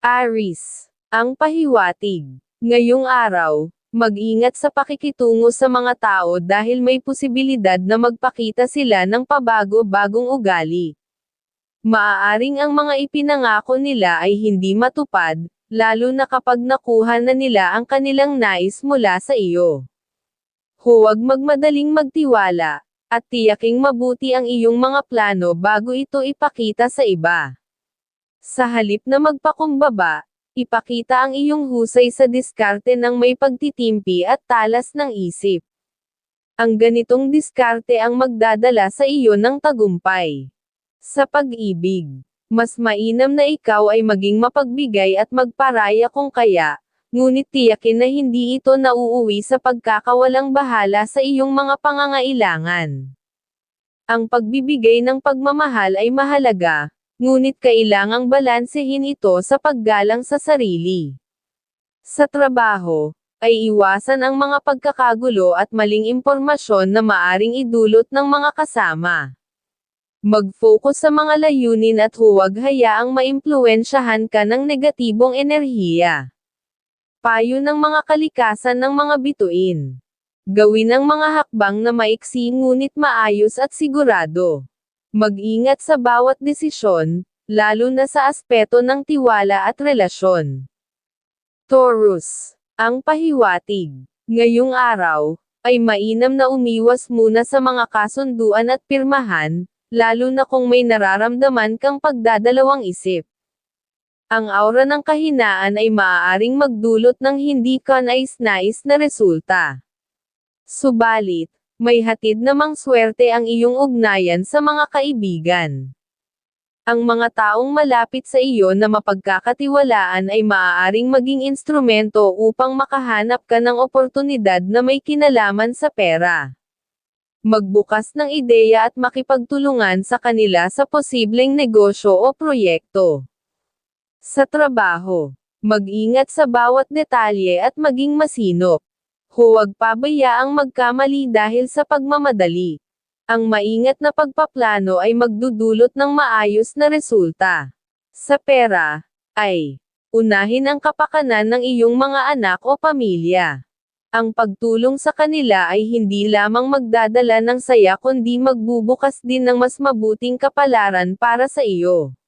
Aris. Ang pahiwatig. Ngayong araw, mag-ingat sa pakikitungo sa mga tao dahil may posibilidad na magpakita sila ng pabago-bagong ugali. Maaaring ang mga ipinangako nila ay hindi matupad, lalo na kapag nakuha na nila ang kanilang nais mula sa iyo. Huwag magmadaling magtiwala, at tiyaking mabuti ang iyong mga plano bago ito ipakita sa iba. Sa halip na magpakumbaba, ipakita ang iyong husay sa diskarte ng may pagtitimpi at talas ng isip. Ang ganitong diskarte ang magdadala sa iyo ng tagumpay. Sa pag-ibig, mas mainam na ikaw ay maging mapagbigay at magparaya kung kaya, ngunit tiyakin na hindi ito nauuwi sa pagkakawalang bahala sa iyong mga pangangailangan. Ang pagbibigay ng pagmamahal ay mahalaga, ngunit kailangang balansehin ito sa paggalang sa sarili. Sa trabaho, ay iwasan ang mga pagkakagulo at maling impormasyon na maaring idulot ng mga kasama. Mag-focus sa mga layunin at huwag hayaang maimpluwensyahan ka ng negatibong enerhiya. Payo ng mga kalikasan ng mga bituin. Gawin ang mga hakbang na maiksi ngunit maayos at sigurado. Mag-ingat sa bawat desisyon, lalo na sa aspeto ng tiwala at relasyon. Taurus. Ang pahiwatig. Ngayong araw, ay mainam na umiwas muna sa mga kasunduan at pirmahan, lalo na kung may nararamdaman kang pagdadalawang isip. Ang aura ng kahinaan ay maaaring magdulot ng hindi ka nais-nais na resulta. Subalit, may hatid namang swerte ang iyong ugnayan sa mga kaibigan. Ang mga taong malapit sa iyo na mapagkakatiwalaan ay maaaring maging instrumento upang makahanap ka ng oportunidad na may kinalaman sa pera. Magbukas ng ideya at makipagtulungan sa kanila sa posibleng negosyo o proyekto. Sa trabaho, mag-ingat sa bawat detalye at maging masinop. Huwag pabayaang magkamali dahil sa pagmamadali. Ang maingat na pagpaplano ay magdudulot ng maayos na resulta. Sa pera, ay, unahin ang kapakanan ng iyong mga anak o pamilya. Ang pagtulong sa kanila ay hindi lamang magdadala ng saya kundi magbubukas din ng mas mabuting kapalaran para sa iyo.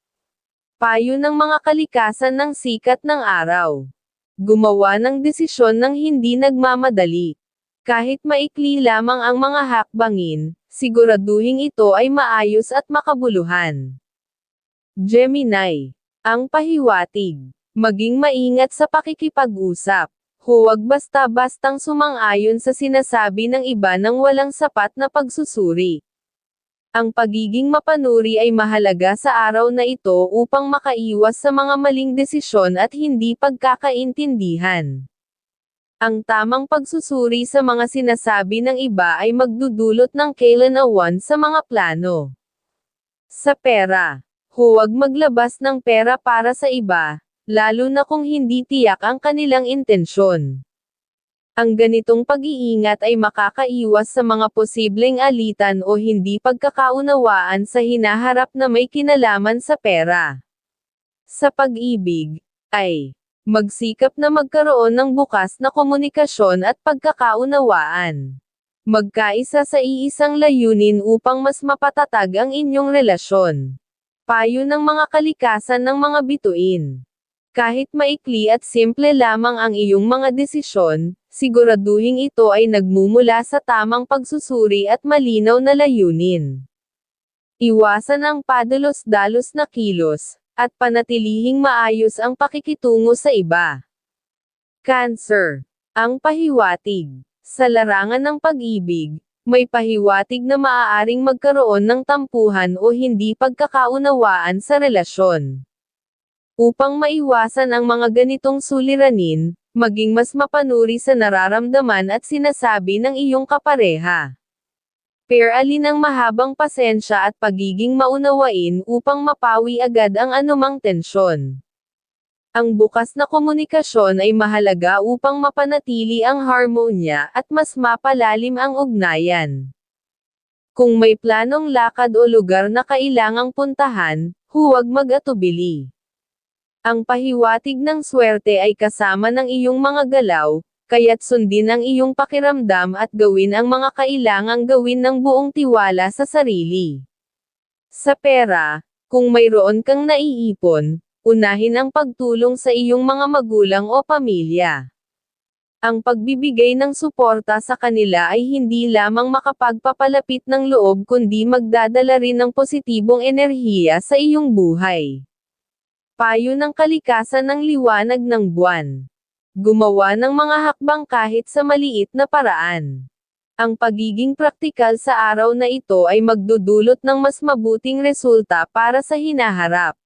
Payo ng mga kalikasan ng sikat ng araw gumawa ng desisyon ng hindi nagmamadali. Kahit maikli lamang ang mga hakbangin, siguraduhin ito ay maayos at makabuluhan. Gemini. Ang pahiwatig. Maging maingat sa pakikipag-usap. Huwag basta-bastang sumang-ayon sa sinasabi ng iba nang walang sapat na pagsusuri. Ang pagiging mapanuri ay mahalaga sa araw na ito upang makaiwas sa mga maling desisyon at hindi pagkakaintindihan. Ang tamang pagsusuri sa mga sinasabi ng iba ay magdudulot ng kailanawan sa mga plano. Sa pera, huwag maglabas ng pera para sa iba, lalo na kung hindi tiyak ang kanilang intensyon. Ang ganitong pag-iingat ay makakaiwas sa mga posibleng alitan o hindi pagkakaunawaan sa hinaharap na may kinalaman sa pera. Sa pag-ibig, ay magsikap na magkaroon ng bukas na komunikasyon at pagkakaunawaan. Magkaisa sa iisang layunin upang mas mapatatag ang inyong relasyon. Payo ng mga kalikasan ng mga bituin. Kahit maikli at simple lamang ang iyong mga desisyon, siguraduhin ito ay nagmumula sa tamang pagsusuri at malinaw na layunin. Iwasan ang padalos-dalos na kilos, at panatilihing maayos ang pakikitungo sa iba. Cancer. Ang pahiwatig. Sa larangan ng pag-ibig, may pahiwatig na maaaring magkaroon ng tampuhan o hindi pagkakaunawaan sa relasyon. Upang maiwasan ang mga ganitong suliranin, maging mas mapanuri sa nararamdaman at sinasabi ng iyong kapareha. Pairalin ang mahabang pasensya at pagiging maunawain upang mapawi agad ang anumang tensyon. Ang bukas na komunikasyon ay mahalaga upang mapanatili ang harmonya at mas mapalalim ang ugnayan. Kung may planong lakad o lugar na kailangang puntahan, huwag mag-atubili. Ang pahiwatig ng swerte ay kasama ng iyong mga galaw, kaya't sundin ang iyong pakiramdam at gawin ang mga kailangang gawin ng buong tiwala sa sarili. Sa pera, kung mayroon kang naiipon, unahin ang pagtulong sa iyong mga magulang o pamilya. Ang pagbibigay ng suporta sa kanila ay hindi lamang makapagpapalapit ng loob kundi magdadala rin ng positibong enerhiya sa iyong buhay. Payo ng kalikasan ng liwanag ng buwan. Gumawa ng mga hakbang kahit sa maliit na paraan. Ang pagiging praktikal sa araw na ito ay magdudulot ng mas mabuting resulta para sa hinaharap.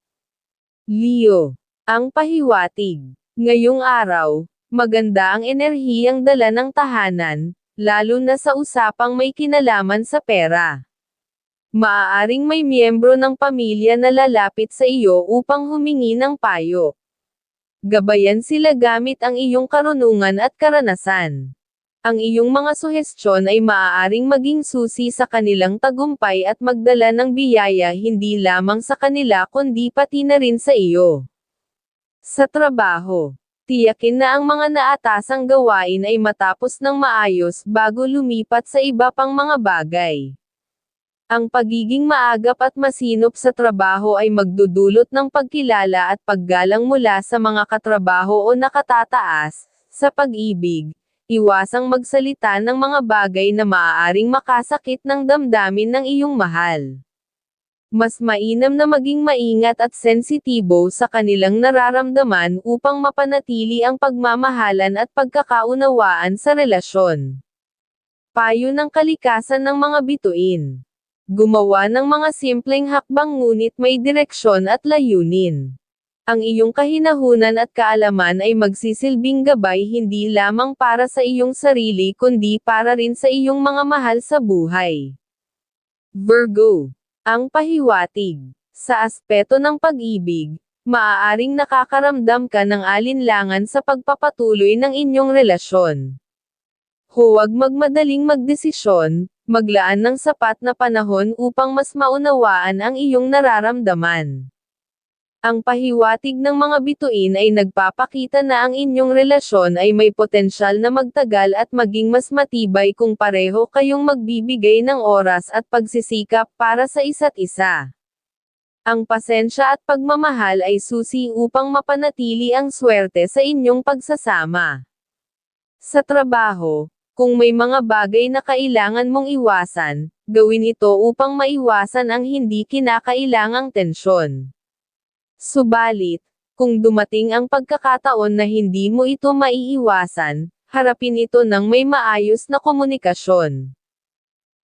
Leo. Ang pahiwatig. Ngayong araw, maganda ang enerhiyang dala ng tahanan, lalo na sa usapang may kinalaman sa pera. Maaaring may miyembro ng pamilya na lalapit sa iyo upang humingi ng payo. Gabayan sila gamit ang iyong karunungan at karanasan. Ang iyong mga suhestyon ay maaaring maging susi sa kanilang tagumpay at magdala ng biyaya hindi lamang sa kanila kundi pati na rin sa iyo. Sa trabaho, tiyakin na ang mga naatasang gawain ay matapos ng maayos bago lumipat sa iba pang mga bagay. Ang pagiging maagap at masinop sa trabaho ay magdudulot ng pagkilala at paggalang mula sa mga katrabaho o nakatataas, sa pag-ibig, iwasang magsalita ng mga bagay na maaaring makasakit ng damdamin ng iyong mahal. Mas mainam na maging maingat at sensitibo sa kanilang nararamdaman upang mapanatili ang pagmamahalan at pagkakaunawaan sa relasyon. Payo ng kalikasan ng mga bituin. Gumawa ng mga simpleng hakbang ngunit may direksyon at layunin. Ang iyong kahinahunan at kaalaman ay magsisilbing gabay hindi lamang para sa iyong sarili kundi para rin sa iyong mga mahal sa buhay. Virgo. Ang pahiwatig. Sa aspeto ng pag-ibig, maaaring nakakaramdam ka ng alinlangan sa pagpapatuloy ng inyong relasyon. Huwag magmadaling magdesisyon, maglaan ng sapat na panahon upang mas maunawaan ang iyong nararamdaman. Ang pahiwatig ng mga bituin ay nagpapakita na ang inyong relasyon ay may potensyal na magtagal at maging mas matibay kung pareho kayong magbibigay ng oras at pagsisikap para sa isa't isa. Ang pasensya at pagmamahal ay susi upang mapanatili ang swerte sa inyong pagsasama. Sa trabaho, kung may mga bagay na kailangan mong iwasan, gawin ito upang maiwasan ang hindi kinakailangang tensyon. Subalit, kung dumating ang pagkakataon na hindi mo ito maiiwasan, harapin ito ng may maayos na komunikasyon.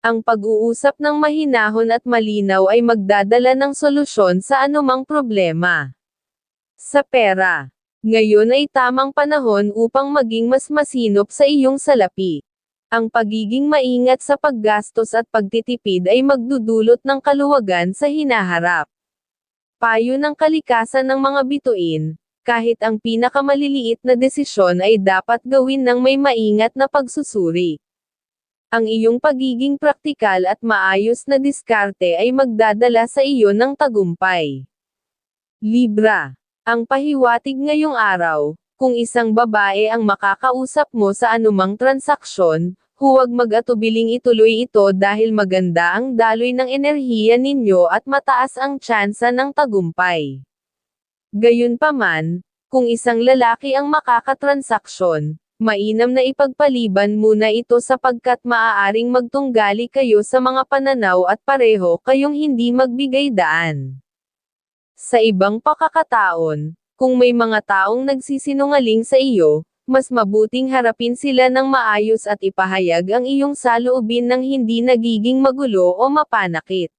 Ang pag-uusap ng mahinahon at malinaw ay magdadala ng solusyon sa anumang problema. Sa pera, ngayon ay tamang panahon upang maging mas masinop sa iyong salapi. Ang pagiging maingat sa paggastos at pagtitipid ay magdudulot ng kaluwagan sa hinaharap. Payo ng kalikasan ng mga bituin, kahit ang pinakamaliliit na desisyon ay dapat gawin ng may maingat na pagsusuri. Ang iyong pagiging praktikal at maayos na diskarte ay magdadala sa iyo ng tagumpay. Libra. Ang pahiwatig ngayong araw, kung isang babae ang makakausap mo sa anumang transaksyon, Huwag mag-atubiling ituloy ito dahil maganda ang daloy ng enerhiya ninyo at mataas ang tsansa ng tagumpay. Gayunpaman, kung isang lalaki ang makakatransaksyon, mainam na ipagpaliban muna ito sapagkat maaaring magtunggali kayo sa mga pananaw at pareho kayong hindi magbigay daan. Sa ibang pakakataon, kung may mga taong nagsisinungaling sa iyo, mas mabuting harapin sila ng maayos at ipahayag ang iyong saloobin ng hindi nagiging magulo o mapanakit.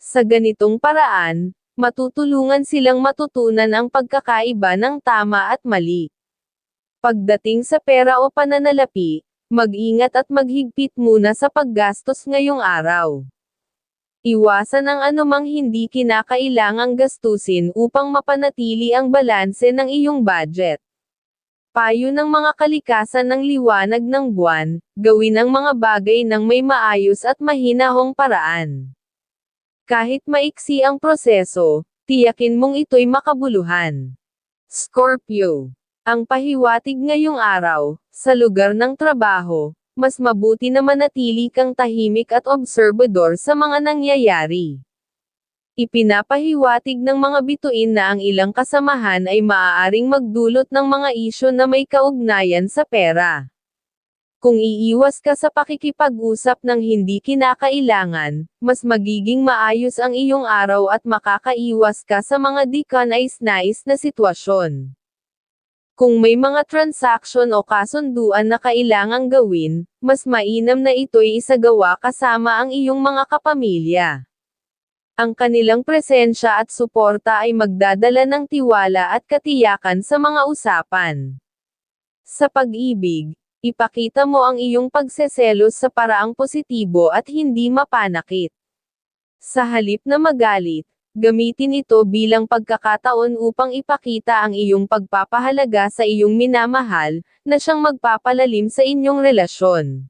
Sa ganitong paraan, matutulungan silang matutunan ang pagkakaiba ng tama at mali. Pagdating sa pera o pananalapi, mag-ingat at maghigpit muna sa paggastos ngayong araw. Iwasan ang anumang hindi kinakailangang gastusin upang mapanatili ang balanse ng iyong budget. Payo ng mga kalikasan ng liwanag ng buwan, gawin ang mga bagay ng may maayos at mahinahong paraan. Kahit maiksi ang proseso, Tiyakin mong ito'y makabuluhan. Scorpio. Ang pahiwatig ngayong araw, sa lugar ng trabaho, mas mabuti na manatili kang tahimik at obserbador sa mga nangyayari. Ipinapahiwatig ng mga bituin na ang ilang kasamahan ay maaaring magdulot ng mga isyo na may kaugnayan sa pera. Kung iiwas ka sa pakikipag-usap ng hindi kinakailangan, mas magiging maayos ang iyong araw at makakaiwas ka sa mga di ka nais-nais na sitwasyon. Kung may mga transaksyon o kasunduan na kailangang gawin, mas mainam na ito'y isagawa kasama ang iyong mga kapamilya. Ang kanilang presensya at suporta ay magdadala ng tiwala at katiyakan sa mga usapan. Sa pag-ibig, ipakita mo ang iyong pagseselos sa paraang positibo at hindi mapanakit. Sa halip na magalit, gamitin ito bilang pagkakataon upang ipakita ang iyong pagpapahalaga sa iyong minamahal, na siyang magpapalalim sa inyong relasyon.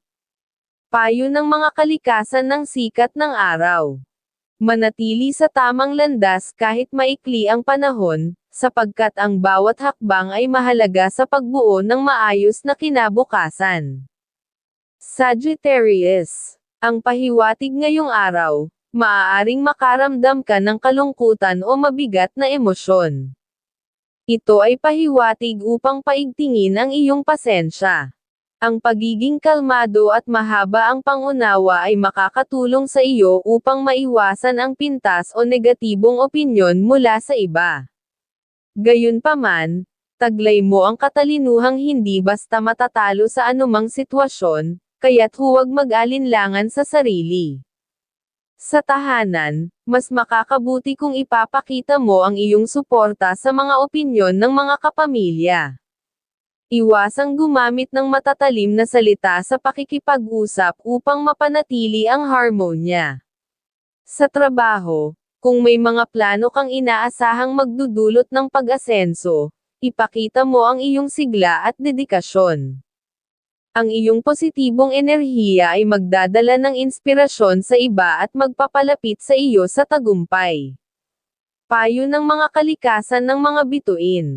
Payo ng mga kalikasan ng sikat ng araw manatili sa tamang landas kahit maikli ang panahon, sapagkat ang bawat hakbang ay mahalaga sa pagbuo ng maayos na kinabukasan. Sagittarius. Ang pahiwatig ngayong araw, maaaring makaramdam ka ng kalungkutan o mabigat na emosyon. Ito ay pahiwatig upang paigtingin ang iyong pasensya. Ang pagiging kalmado at mahaba ang pangunawa ay makakatulong sa iyo upang maiwasan ang pintas o negatibong opinyon mula sa iba. Gayunpaman, taglay mo ang katalinuhang hindi basta matatalo sa anumang sitwasyon, kaya't huwag mag-alinlangan sa sarili. Sa tahanan, mas makakabuti kung ipapakita mo ang iyong suporta sa mga opinyon ng mga kapamilya. Iwasang gumamit ng matatalim na salita sa pakikipag-usap upang mapanatili ang harmonya. Sa trabaho, kung may mga plano kang inaasahang magdudulot ng pag-asenso, ipakita mo ang iyong sigla at dedikasyon. Ang iyong positibong enerhiya ay magdadala ng inspirasyon sa iba at magpapalapit sa iyo sa tagumpay. Payo ng mga kalikasan ng mga bituin.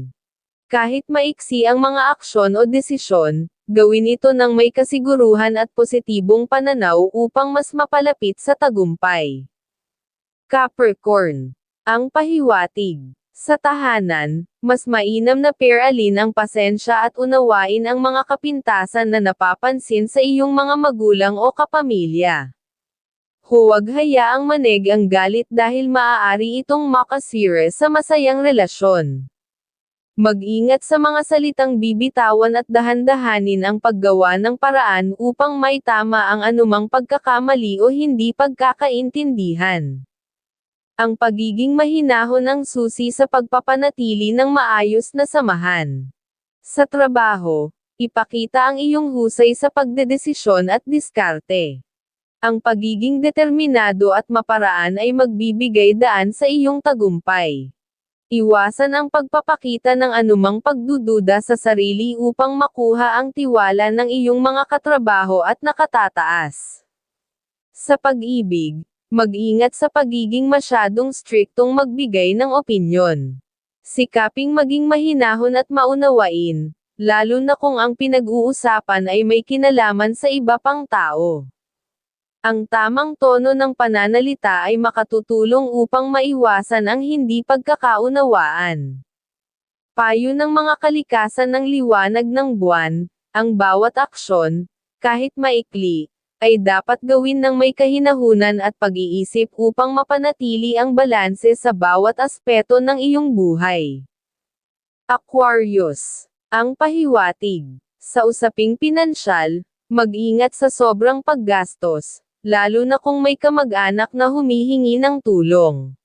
Kahit maiksi ang mga aksyon o desisyon, gawin ito ng may kasiguruhan at positibong pananaw upang mas mapalapit sa tagumpay. Capricorn. Ang pahiwatig. Sa tahanan, mas mainam na peralin ang pasensya at unawain ang mga kapintasan na napapansin sa iyong mga magulang o kapamilya. Huwag hayaang manig ang galit dahil maaari itong makasira sa masayang relasyon. Mag-ingat sa mga salitang bibitawan at dahan-dahanin ang paggawa ng paraan upang may tama ang anumang pagkakamali o hindi pagkakaintindihan. Ang pagiging mahinahon ang susi sa pagpapanatili ng maayos na samahan. Sa trabaho, ipakita ang iyong husay sa pagdedesisyon at diskarte. Ang pagiging determinado at maparaan ay magbibigay daan sa iyong tagumpay. Iwasan ang pagpapakita ng anumang pagdududa sa sarili upang makuha ang tiwala ng iyong mga katrabaho at nakatataas. Sa pag-ibig, mag-ingat sa pagiging masyadong striktong magbigay ng opinyon. Sikaping maging mahinahon at maunawain, lalo na kung ang pinag-uusapan ay may kinalaman sa iba pang tao. Ang tamang tono ng pananalita ay makatutulong upang maiwasan ang hindi pagkakaunawaan. Payo ng mga kalikasan ng liwanag ng buwan, ang bawat aksyon, kahit maikli, ay dapat gawin ng may kahinahunan at pag-iisip upang mapanatili ang balanse sa bawat aspeto ng iyong buhay. Aquarius. Ang pahiwatig. Sa usaping pinansyal, mag-ingat sa sobrang paggastos, lalo na kung may kamag-anak na humihingi ng tulong.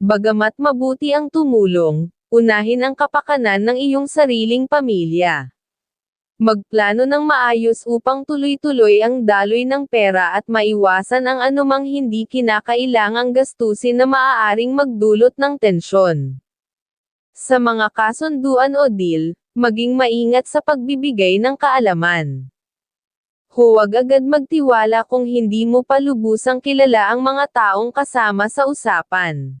Bagamat mabuti ang tumulong, unahin ang kapakanan ng iyong sariling pamilya. Magplano ng maayos upang tuloy-tuloy ang daloy ng pera at maiwasan ang anumang hindi kinakailangang gastusin na maaaring magdulot ng tensyon. Sa mga kasunduan o deal, maging maingat sa pagbibigay ng kaalaman. Huwag agad magtiwala kung hindi mo pa lubusang kilala ang mga taong kasama sa usapan.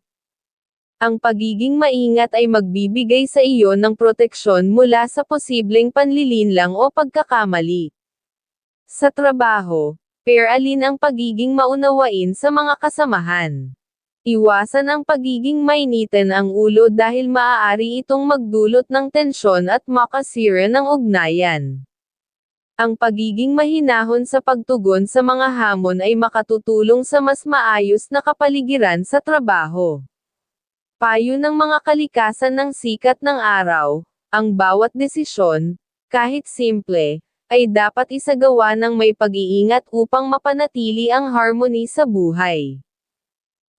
Ang pagiging maingat ay magbibigay sa iyo ng proteksyon mula sa posibleng panlilinlang o pagkakamali. Sa trabaho, pair-alin ang pagiging maunawain sa mga kasamahan. Iwasan ang pagiging mainitin ang ulo dahil maaari itong magdulot ng tensyon at makasira ng ugnayan. Ang pagiging mahinahon sa pagtugon sa mga hamon ay makatutulong sa mas maayos na kapaligiran sa trabaho. Payo ng mga kalikasan ng sikat ng araw, ang bawat desisyon, kahit simple, ay dapat isagawa ng may pag-iingat upang mapanatili ang harmony sa buhay.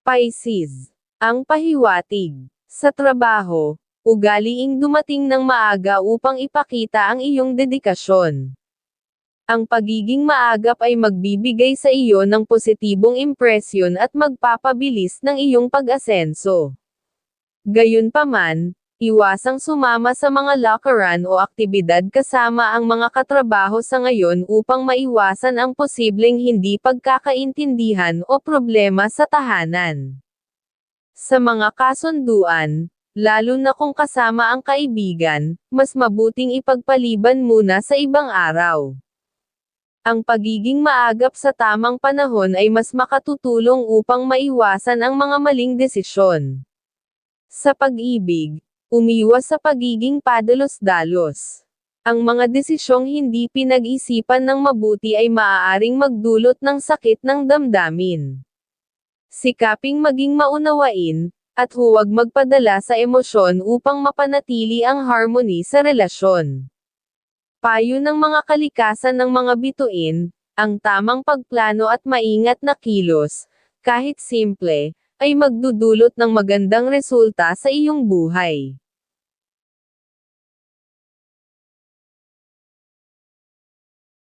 Pisces. Ang pahiwatig. Sa trabaho, ugaliing dumating ng maaga upang ipakita ang iyong dedikasyon. Ang pagiging maagap ay magbibigay sa iyo ng positibong impresyon at magpapabilis ng iyong pag-asenso. Gayunpaman, iwasang sumama sa mga lakaran o aktibidad kasama ang mga katrabaho sa ngayon upang maiwasan ang posibleng hindi pagkakaintindihan o problema sa tahanan. Sa mga kasunduan, lalo na kung kasama ang kaibigan, mas mabuting ipagpaliban muna sa ibang araw. Ang pagiging maagap sa tamang panahon ay mas makatutulong upang maiwasan ang mga maling desisyon. Sa pag-ibig, umiwas sa pagiging padalos-dalos. Ang mga desisyong hindi pinag-isipan ng mabuti ay maaaring magdulot ng sakit ng damdamin. Sikaping maging maunawain, at huwag magpadala sa emosyon upang mapanatili ang harmony sa relasyon. Payo ng mga kalikasan ng mga bituin, ang tamang pagplano at maingat na kilos, kahit simple, ay magdudulot ng magandang resulta sa iyong buhay.